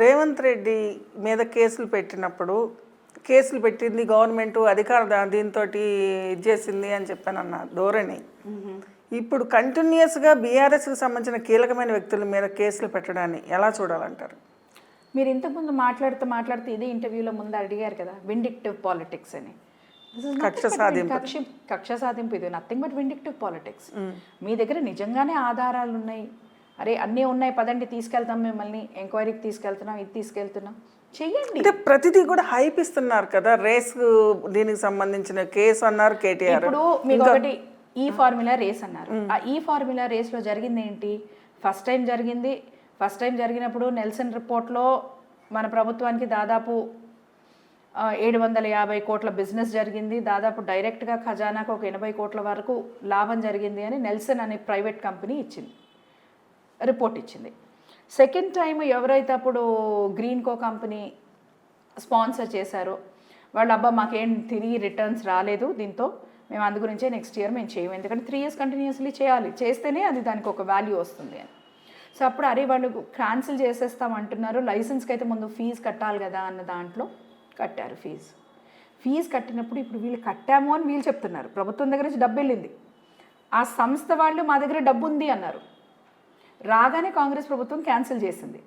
రేవంత్ రెడ్డి మీద కేసులు పెట్టినప్పుడు కేసులు పెట్టింది గవర్నమెంట్ అధికార దీంతో ఇది చేసింది అని చెప్పానన్న ధోరణి. ఇప్పుడు కంటిన్యూస్గా బీఆర్ఎస్కి సంబంధించిన కీలకమైన వ్యక్తుల మీద కేసులు పెట్టడాన్ని ఎలా చూడాలంటారు? మీరు ఇంతకుముందు మాట్లాడుతూ మాట్లాడుతూ ఇదే ఇంటర్వ్యూలో ముందు అడిగారు కదా విండిక్టివ్ పాలిటిక్స్ అని. కక్ష సాధింపు. కక్ష కక్ష సాధింపు. ఇది నథింగ్ బట్ విండిక్టివ్ పాలిటిక్స్ మీ దగ్గర నిజంగానే ఆధారాలు ఉన్నాయి అరే అన్నీ ఉన్నాయి పదండి తీసుకెళ్తాం మిమ్మల్ని. ఎంక్వైరీకి తీసుకెళ్తున్నాం ఇది తీసుకెళ్తున్నాం. చెయ్యండి. అంటే ప్రతిదీ కూడా హైప్ ఇస్తున్నారు కదా రేస్ దీనికి సంబంధించిన కేసు అన్నారు కేటీఆర్. ఇప్పుడు మీకు ఒకటి ఈ ఫార్ములా రేస్ అన్నారు. ఆ ఈ ఫార్ములా రేస్లో జరిగింది ఏంటి ఫస్ట్ టైం జరిగింది. ఫస్ట్ టైం జరిగినప్పుడు నెల్సన్ రిపోర్ట్లో మన ప్రభుత్వానికి దాదాపు ఏడు వందల యాభై కోట్ల బిజినెస్ జరిగింది. దాదాపు డైరెక్ట్గా ఖజానాకు ఒక ఎనభై కోట్ల వరకు లాభం జరిగింది అని నెల్సన్ అనే ప్రైవేట్ కంపెనీ ఇచ్చింది. రిపోర్ట్ ఇచ్చింది. సెకండ్ టైం ఎవరైతే అప్పుడు గ్రీన్ కో కంపెనీ స్పాన్సర్ చేశారో వాళ్ళ అబ్బా మాకేం తిరిగి రిటర్న్స్ రాలేదు దీంతో మేము అందు గురించే నెక్స్ట్ ఇయర్ మేము చేయము. ఎందుకంటే త్రీ ఇయర్స్ కంటిన్యూస్లీ చేయాలి. చేస్తేనే అది దానికి ఒక వాల్యూ వస్తుంది అని. సో అప్పుడు అరే వాళ్ళు క్యాన్సిల్ చేసేస్తాం అంటున్నారు. లైసెన్స్కి అయితే ముందు ఫీజు కట్టాలి కదా అన్న దాంట్లో కట్టారు ఫీజు ఫీజు కట్టినప్పుడు ఇప్పుడు వీళ్ళు కట్టాము అని వీళ్ళు చెప్తున్నారు. ప్రభుత్వం దగ్గర నుంచి డబ్బు వెళ్ళింది. ఆ సంస్థ వాళ్ళు మా దగ్గర డబ్బు ఉంది అన్నారు. రాగానే కాంగ్రెస్ ప్రభుత్వం క్యాన్సిల్ చేసింది.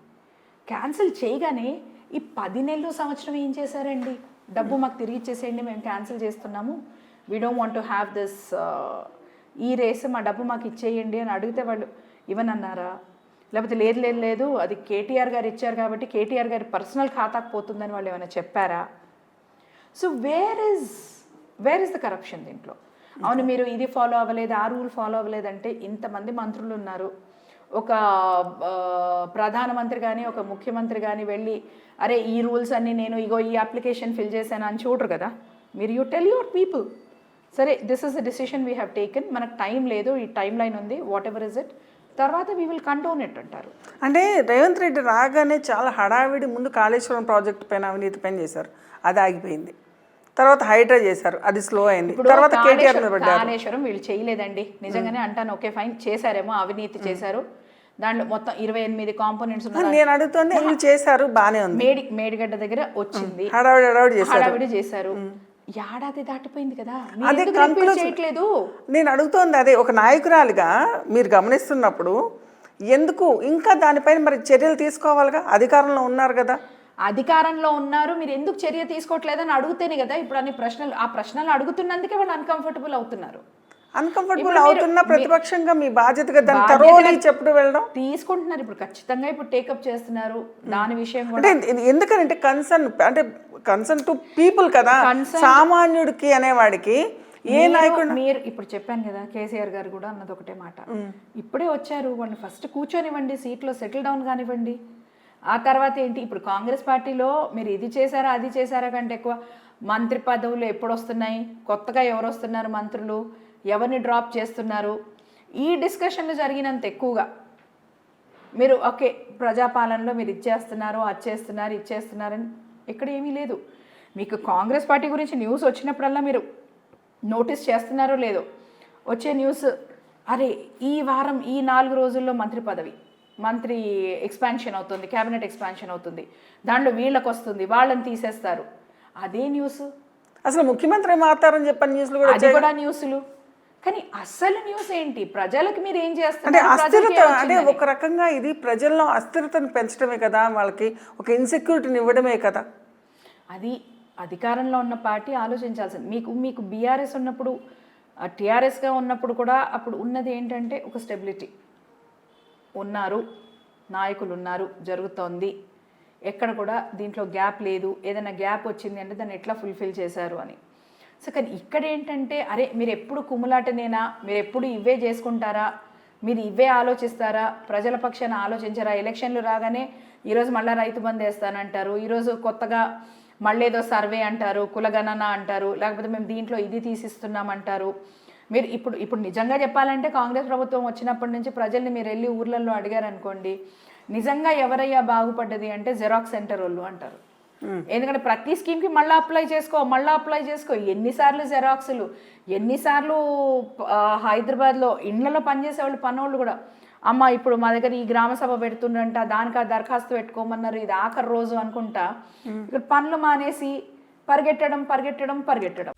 క్యాన్సిల్ చేయగానే ఈ పది నెలలు సంవత్సరం ఏం చేశారండి? డబ్బు మాకు తిరిగి ఇచ్చేసేయండి మేము క్యాన్సిల్ చేస్తున్నాము. We don't want to have this ఈ రేస్ మా డబ్బు మాకు ఇచ్చేయండి అని అడిగితే వాళ్ళు ఇవ్వనన్నారా? లేకపోతే లేదు లేదు లేదు అది కేటీఆర్ గారు ఇచ్చారు కాబట్టి కేటీఆర్ గారి పర్సనల్ ఖాతాకు పోతుందని వాళ్ళు ఏమైనా చెప్పారా? So where is where is the corruption దీంట్లో? అవును మీరు ఇది ఫాలో అవ్వలేదు ఆ రూల్ ఫాలో అవ్వలేదంటే ఇంతమంది మంత్రులు ఉన్నారు. ఒక ప్రధానమంత్రి కానీ ఒక ముఖ్యమంత్రి కానీ వెళ్ళి అరే ఈ రూల్స్ అన్ని నేను ఇగో ఈ అప్లికేషన్ ఫిల్ చేశాను అని చూడరు కదా. మీరు యూ టెల్ యువర్ పీపుల్. సరే this is the decision we have taken. మనకు టైం లేదు ఈ టైం లైన్ ఉంది వాట్ ఎవర్ ఇస్ ఇట్. తర్వాత వీ విల్ కండోన్ ఇట్ అంటారు. అంటే రేవంత్ రెడ్డి రాగానే చాలా హడావిడి ముందు కాళేశ్వరం ప్రాజెక్ట్ పైన అవినీతి పైన చేశారు. అది ఆగిపోయింది. తర్వాత హైడ్రా చేశారు. అది స్లో అయింది. తర్వాత కేటీఆర్ మీద పడ్డారు. వీళ్ళు చేయలేదండి. నిజంగానే అంటాను ఓకే ఫైన్ చేశారేమో అవినీతి చేశారు. దాంట్లో మొత్తం ఇరవై ఎనిమిది కాంపోనెంట్స్ నేను అడుగుతుంది వీళ్ళు చేశారు బానే ఉంది. మేడి మేడిగడ్డ దగ్గర వచ్చింది. హడావిడి హడావిడి చేశారు. హడావిడి చేశారు. ఏడాది దాటిపోయింది కదా. అదే. చేయట్లేదు? నేను అడుగుతోంది అదే ఒక నాయకురాలిగా మీరు గమనిస్తున్నప్పుడు ఎందుకు ఇంకా దానిపైన మరి చర్యలు తీసుకోవాలిగా? అధికారంలో ఉన్నారు కదా. అధికారంలో ఉన్నారు మీరు ఎందుకు చర్య తీసుకోవట్లేదని అడుగుతేనే కదా ఇప్పుడు అన్ని ప్రశ్నలు ఆ ప్రశ్నలు అడుగుతున్నందుకే వాళ్ళు అన్కంఫర్టబుల్ అవుతున్నారు. అన్కంఫర్టబుల్ అవుతున్న ప్రతిపక్షంగా మీ బాధ్యతగా తరోలి చెప్పుడు వెళ్ళడం? తీసుకుంటున్నారు. ఇప్పుడు ఖచ్చితంగా ఇప్పుడు టేకప్ చేస్తున్నారు. దాని విషయం అంటే ఎందుకనంటే కన్సర్న్ అంటే కన్సర్న్ టు పీపుల్ కదా. సామాన్యుడికి అనేవాడికి ఏ నాయకుడు మీరు ఇప్పుడు చెప్పాను కదా కేసీఆర్ గారు కూడా అన్నది ఒకటే మాట. ఇప్పుడే వచ్చారు వాళ్ళని ఫస్ట్ కూర్చొనివ్వండి సీట్లో సెటిల్ డౌన్ కానివ్వండి. ఆ తర్వాత ఏంటి? ఇప్పుడు కాంగ్రెస్ పార్టీలో మీరు ఇది చేశారా అది చేశారా కంటే ఎక్కువ మంత్రి పదవులు ఎప్పుడు వస్తున్నాయి కొత్తగా ఎవరు వస్తున్నారు మంత్రులు? ఎవరిని డ్రాప్ చేస్తున్నారు? ఈ డిస్కషన్లు జరిగినంత ఎక్కువగా మీరు ఓకే ప్రజాపాలనలో మీరు ఇచ్చేస్తున్నారు అది చేస్తున్నారు ఇచ్చేస్తున్నారని ఇక్కడ ఏమీ లేదు. మీకు కాంగ్రెస్ పార్టీ గురించి న్యూస్ వచ్చినప్పుడల్లా మీరు నోటీస్ చేస్తున్నారో లేదో వచ్చే న్యూస్ అరే ఈ వారం ఈ నాలుగు రోజుల్లో మంత్రి పదవి. మంత్రి ఎక్స్పాన్షన్ అవుతుంది క్యాబినెట్ ఎక్స్పాన్షన్ అవుతుంది. దాంట్లో వీళ్ళకి వస్తుంది వాళ్ళని తీసేస్తారు. అదే న్యూస్. అసలు ముఖ్యమంత్రి మాతారని చెప్పని న్యూస్లు కూడా అది కూడా న్యూస్లు. కానీ అసలు న్యూస్ ఏంటి? ప్రజలకు మీరు ఏం అంటే చేస్తున్నారు ప్రజలకి అస్థిరత అంటే? ఒక రకంగా ఇది ప్రజల్లో అస్థిరతను పెంచడమే కదా వాళ్ళకి ఒక ఇన్సెక్యూరిటీని ఇవ్వడమే కదా. అది అధికారంలో ఉన్న పార్టీ ఆలోచించాల్సింది. మీకు మీకు బీఆర్ఎస్ ఉన్నప్పుడు టీఆర్ఎస్గా ఉన్నప్పుడు కూడా అప్పుడు ఉన్నది ఏంటంటే ఒక స్టెబిలిటీ ఉన్నారు నాయకులు ఉన్నారు జరుగుతోంది. ఎక్కడ కూడా దీంట్లో గ్యాప్ లేదు. ఏదైనా గ్యాప్ వచ్చింది అంటే దాన్ని ఎట్లా ఫుల్ఫిల్ చేశారు అని. సో కానీ ఇక్కడ ఏంటంటే అరే మీరు ఎప్పుడు కుమ్ములాటనేనా? మీరు ఎప్పుడు ఇవే చేసుకుంటారా? మీరు ఇవే ఆలోచిస్తారా? ప్రజల పక్షాన ఆలోచించారా? ఎలక్షన్లు రాగానే ఈరోజు మళ్ళీ రైతు బంద్ వేస్తానంటారు. ఈరోజు కొత్తగా మళ్ళీ ఏదో సర్వే అంటారు కులగణన అంటారు. లేకపోతే మేము దీంట్లో ఇది తీసిస్తున్నామంటారు. మీరు ఇప్పుడు ఇప్పుడు నిజంగా చెప్పాలంటే కాంగ్రెస్ ప్రభుత్వం వచ్చినప్పటి నుంచి ప్రజల్ని మీరు వెళ్ళి ఊర్లలో అడిగారు అనుకోండి నిజంగా ఎవరయ్యా బాగుపడ్డది అంటే జెరాక్స్ సెంటర్ వాళ్ళు అంటారు. ఎందుకంటే ప్రతి స్కీమ్కి మళ్ళీ అప్లై చేసుకో మళ్ళీ అప్లై చేసుకో. ఎన్నిసార్లు జెరాక్స్లు ఎన్నిసార్లు హైదరాబాద్లో ఇండ్లలో పనిచేసే వాళ్ళు పనోళ్ళు కూడా. అమ్మ ఇప్పుడు మా దగ్గర ఈ గ్రామ సభ పెడుతుండంట దానికి ఆ దరఖాస్తు పెట్టుకోమన్నారు ఇది ఆఖరి రోజు అనుకుంటా. ఇక్కడ పనులు మానేసి పరిగెట్టడం పరిగెట్టడం పరిగెట్టడం.